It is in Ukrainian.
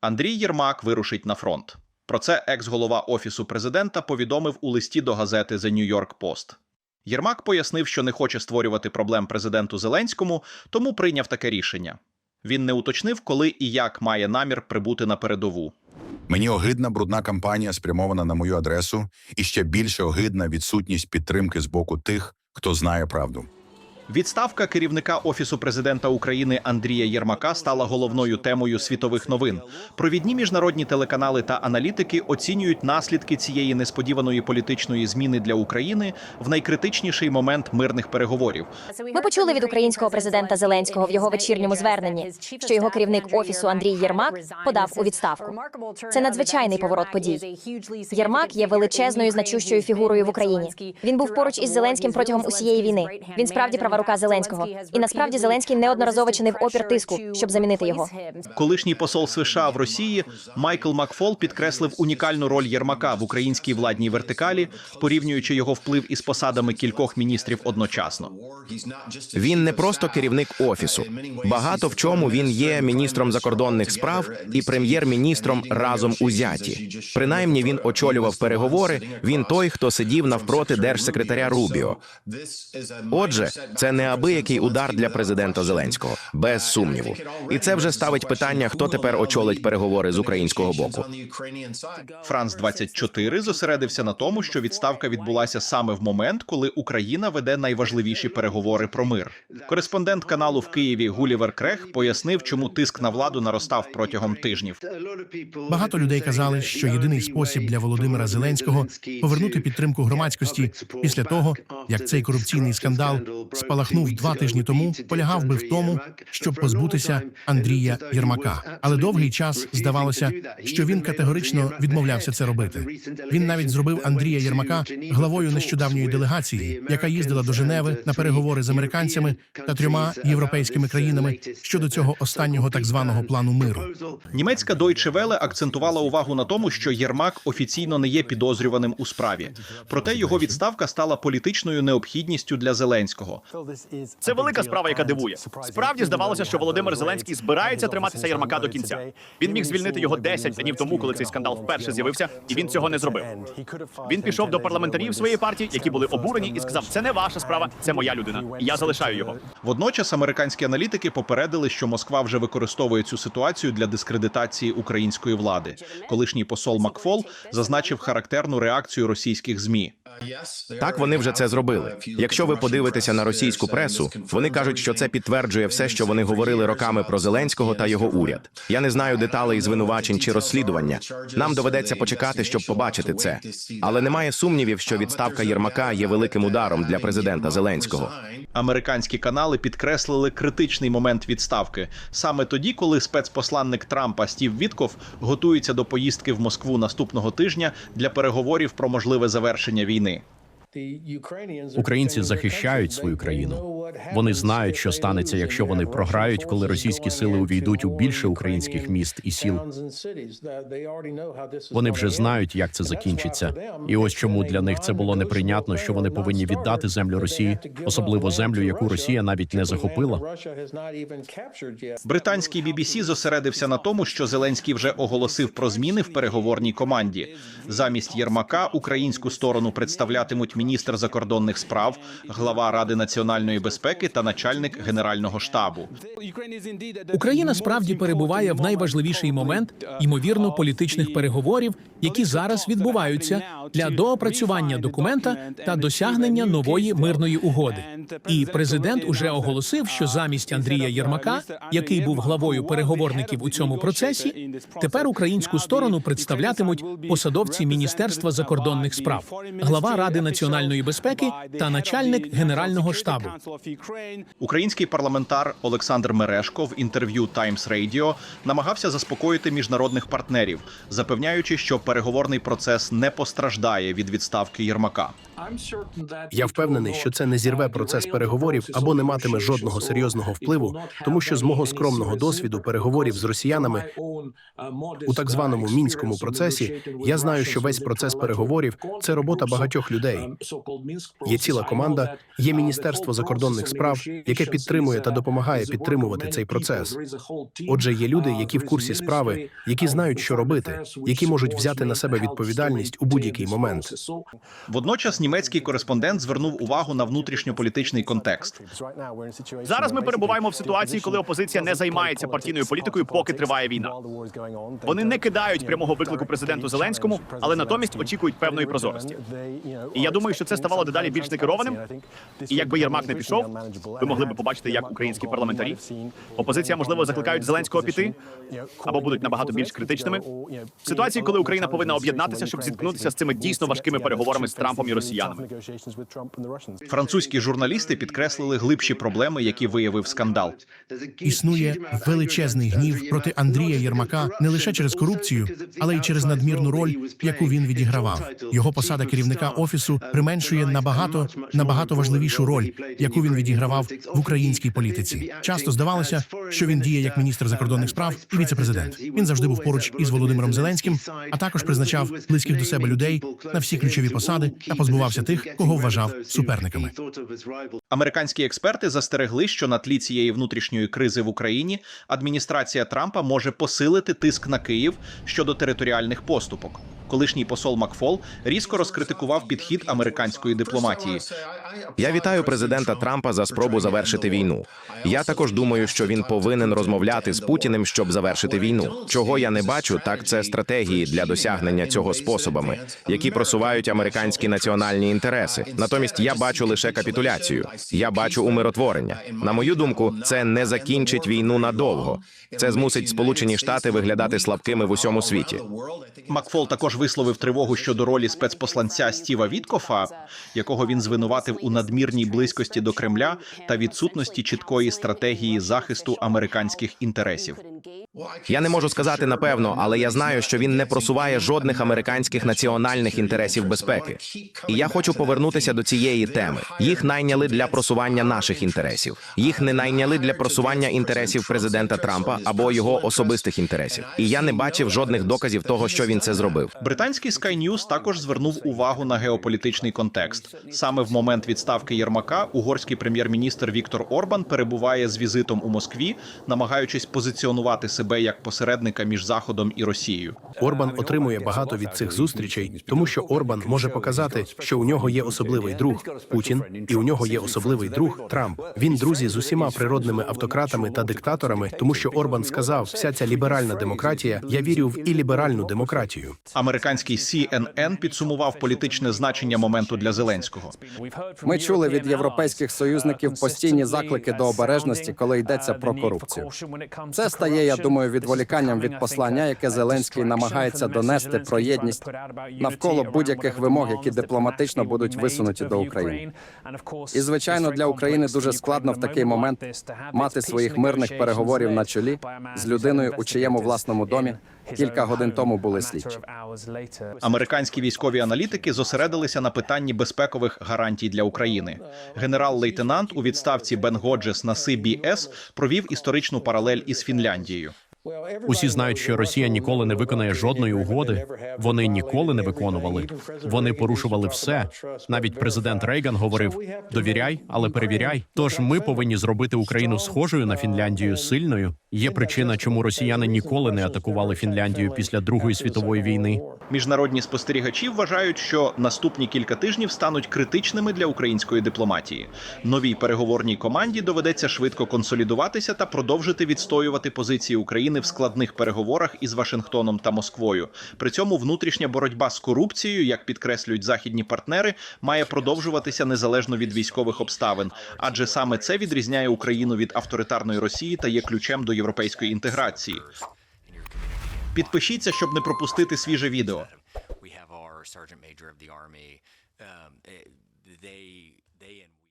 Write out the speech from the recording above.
Андрій Єрмак вирушить на фронт. Про це екс-голова офісу президента повідомив у листі до газети The New York Post. Єрмак пояснив, що не хоче створювати проблем президенту Зеленському, тому прийняв таке рішення. Він не уточнив, коли і як має намір прибути на передову. Мені огидна брудна кампанія, спрямована на мою адресу, і ще більше огидна відсутність підтримки з боку тих, хто знає правду. Відставка керівника офісу президента України Андрія Єрмака стала головною темою світових новин. Провідні міжнародні телеканали та аналітики оцінюють наслідки цієї несподіваної політичної зміни для України в найкритичніший момент мирних переговорів. Ми почули від українського президента Зеленського в його вечірньому зверненні, що його керівник офісу Андрій Єрмак подав у відставку. Це надзвичайний поворот подій. Єрмак є величезною значущою фігурою в Україні. Він був поруч із Зеленським протягом усієї війни. Він справді права рука Зеленського. І насправді Зеленський неодноразово чинив опір тиску, щоб замінити його. Колишній посол США в Росії Майкл Макфол підкреслив унікальну роль Єрмака в українській владній вертикалі, порівнюючи його вплив із посадами кількох міністрів одночасно. Він не просто керівник офісу. Багато в чому він є міністром закордонних справ і прем'єр-міністром разом узяті. Принаймні він очолював переговори. Він той, хто сидів навпроти держсекретаря Рубіо. Отже, це неабиякий удар для президента Зеленського, без сумніву. І це вже ставить питання, хто тепер очолить переговори з українського боку. Франц 24 зосередився на тому, що відставка відбулася саме в момент, коли Україна веде найважливіші переговори про мир. Кореспондент каналу в Києві Гулівер Крех пояснив, чому тиск на владу наростав протягом тижнів. Багато людей казали, що єдиний спосіб для Володимира Зеленського повернути підтримку громадськості після того, як цей корупційний скандал спалахнув два тижні тому, полягав би в тому, щоб позбутися Андрія Єрмака. Але довгий час здавалося, що він категорично відмовлявся це робити. Він навіть зробив Андрія Єрмака главою нещодавньої делегації, яка їздила до Женеви на переговори з американцями та трьома європейськими країнами щодо цього останнього так званого плану миру. Німецька Deutsche Welle акцентувала увагу на тому, що Єрмак офіційно не є підозрюваним у справі. Проте його відставка стала політичною необхідністю для Зеленського. Це велика справа, яка дивує. Справді здавалося, що Володимир Зеленський збирається триматися Єрмака до кінця. Він міг звільнити його 10 днів тому, коли цей скандал вперше з'явився, і він цього не зробив. Він пішов до парламентарів своєї партії, які були обурені, і сказав: це не ваша справа, це моя людина. Я залишаю його. Водночас американські аналітики попередили, що Москва вже використовує цю ситуацію для дискредитації української влади. Колишній посол Макфол зазначив характерну реакцію російських змі. Так вони вже це зробили. Якщо ви подивитеся на російську пресу, вони кажуть, що це підтверджує все, що вони говорили роками про Зеленського та його уряд. Я не знаю деталей звинувачень чи розслідування. Нам доведеться почекати, щоб побачити це. Але немає сумнівів, що відставка Єрмака є великим ударом для президента Зеленського. Американські канали підкреслили критичний момент відставки саме тоді, коли спецпосланник Трампа Стів Вітков готується до поїздки в Москву наступного тижня для переговорів про можливе завершення війни. Українці захищають свою країну. Вони знають, що станеться, якщо вони програють, коли російські сили увійдуть у більше українських міст і сіл. Вони вже знають, як це закінчиться. І ось чому для них це було неприйнятно, що вони повинні віддати землю Росії, особливо землю, яку Росія навіть не захопила. Британський BBC зосередився на тому, що Зеленський вже оголосив про зміни в переговорній команді. Замість Єрмака українську сторону представлятимуть міністр закордонних справ, глава Ради національної безпеки та начальник генерального штабу. Україна справді перебуває в найважливіший момент ймовірно політичних переговорів, які зараз відбуваються для доопрацювання документа та досягнення нової мирної угоди. І президент уже оголосив, що замість Андрія Єрмака, який був главою переговорників у цьому процесі, тепер українську сторону представлятимуть посадовці Міністерства закордонних справ, глава Ради національної безпеки та начальник генерального штабу. Український парламентар Олександр Мерешко в інтерв'ю Times Radio намагався заспокоїти міжнародних партнерів, запевняючи, що переговорний процес не постраждає від відставки Єрмака. Я впевнений, що це не зірве процес переговорів або не матиме жодного серйозного впливу, тому що з мого скромного досвіду переговорів з росіянами у так званому мінському процесі я знаю, що весь процес переговорів це робота багатьох людей. Є ціла команда, є міністерство закордонних справ, яке підтримує та допомагає підтримувати цей процес. Отже, є люди, які в курсі справи, які знають, що робити, які можуть взяти на себе відповідальність у будь-який момент. Водночас німецький кореспондент звернув увагу на внутрішньополітичний контекст. Зараз ми перебуваємо в ситуації, коли опозиція не займається партійною політикою, поки триває війна. Вони не кидають прямого виклику президенту Зеленському, але натомість очікують певної прозорості. І я думаю, що це ставало дедалі більш некерованим. І якби Єрмак не пішов, ви могли б побачити, як українські парламентарі, опозиція, можливо, закликають Зеленського піти або будуть набагато більш критичними. В ситуації, коли Україна повинна об'єднатися, щоб зіткнутися з цими дійсно важкими переговорами з Трампом і росіянами. Французькі журналісти підкреслили глибші проблеми, які виявив скандал. Існує величезний гнів проти Андрія Єрмака не лише через корупцію, але й через надмірну роль, яку він відігравав. Його посада керівника офісу применшує набагато набагато важливішу роль, яку він відігравав в українській політиці. Часто здавалося, що він діє як міністр закордонних справ і віцепрезидент. Він завжди був поруч із Володимиром Зеленським, а також призначав близьких до себе людей на всі ключові посади та позбувався тих, кого вважав суперниками. Американські експерти застерегли, що на тлі цієї внутрішньої кризи в Україні адміністрація Трампа може посилити тиск на Київ щодо територіальних поступок. Колишній посол Макфол різко розкритикував підхід американської дипломатії. Я вітаю президента Трампа за спробу завершити війну. Я також думаю, що він повинен розмовляти з Путіним, щоб завершити війну. Чого я не бачу, так це стратегії для досягнення цього способами, які просувають американські національні інтереси. Натомість я бачу лише капітуляцію. Я бачу умиротворення. На мою думку, це не закінчить війну надовго. Це змусить Сполучені Штати виглядати слабкими в усьому світі. Макфол також висловив тривогу щодо ролі спецпосланця Стіва Віткофа, якого він звинуватив у надмірній близькості до Кремля та відсутності чіткої стратегії захисту американських інтересів. Я не можу сказати напевно, але я знаю, що він не просуває жодних американських національних інтересів безпеки. І я хочу повернутися до цієї теми. Їх найняли для просування наших інтересів. Їх не найняли для просування інтересів президента Трампа або його особистих інтересів. І я не бачив жодних доказів того, що він це зробив. Британський Sky News також звернув увагу на геополітичний контекст. Саме в момент відставки Єрмака угорський прем'єр-міністр Віктор Орбан перебуває з візитом у Москві, намагаючись позиціонувати себе як посередника між Заходом і Росією. Орбан отримує багато від цих зустрічей, тому що Орбан може показати, що у нього є особливий друг Путін, і у нього є особливий друг Трамп. Він друзі з усіма природними автократами та диктаторами, тому що Орбан сказав, вся ця ліберальна демократія. Я вірю в і ліберальну демократію. Американський CNN підсумував політичне значення моменту для Зеленського. Ми чули від європейських союзників постійні заклики до обережності, коли йдеться про корупцію. Це стає, я думаю, відволіканням від послання, яке Зеленський намагається донести про єдність навколо будь-яких вимог, які дипломатично будуть висунуті до України. І звичайно, для України дуже складно в такий момент мати своїх мирних переговорів на чолі з людиною, у чиєму власному домі кілька годин тому були слідчі. Американські військові аналітики зосередилися на питанні безпекових гарантій для України. Генерал-лейтенант у відставці Бен Годжес на CBS провів історичну паралель із Фінляндією. Усі знають, що Росія ніколи не виконає жодної угоди. Вони ніколи не виконували. Вони порушували все. Навіть президент Рейган говорив: довіряй, але перевіряй. Тож ми повинні зробити Україну схожою на Фінляндію сильною. Є причина, чому росіяни ніколи не атакували Фінляндію після Другої світової війни. Міжнародні спостерігачі вважають, що наступні кілька тижнів стануть критичними для української дипломатії. Новій переговорній команді доведеться швидко консолідуватися та продовжити відстоювати позиції України в складних переговорах із Вашингтоном та Москвою. При цьому внутрішня боротьба з корупцією, як підкреслюють західні партнери, має продовжуватися незалежно від військових обставин, адже саме це відрізняє Україну від авторитарної Росії та є ключем до європейської інтеграції. Підпишіться, щоб не пропустити свіже відео. sergeant major of the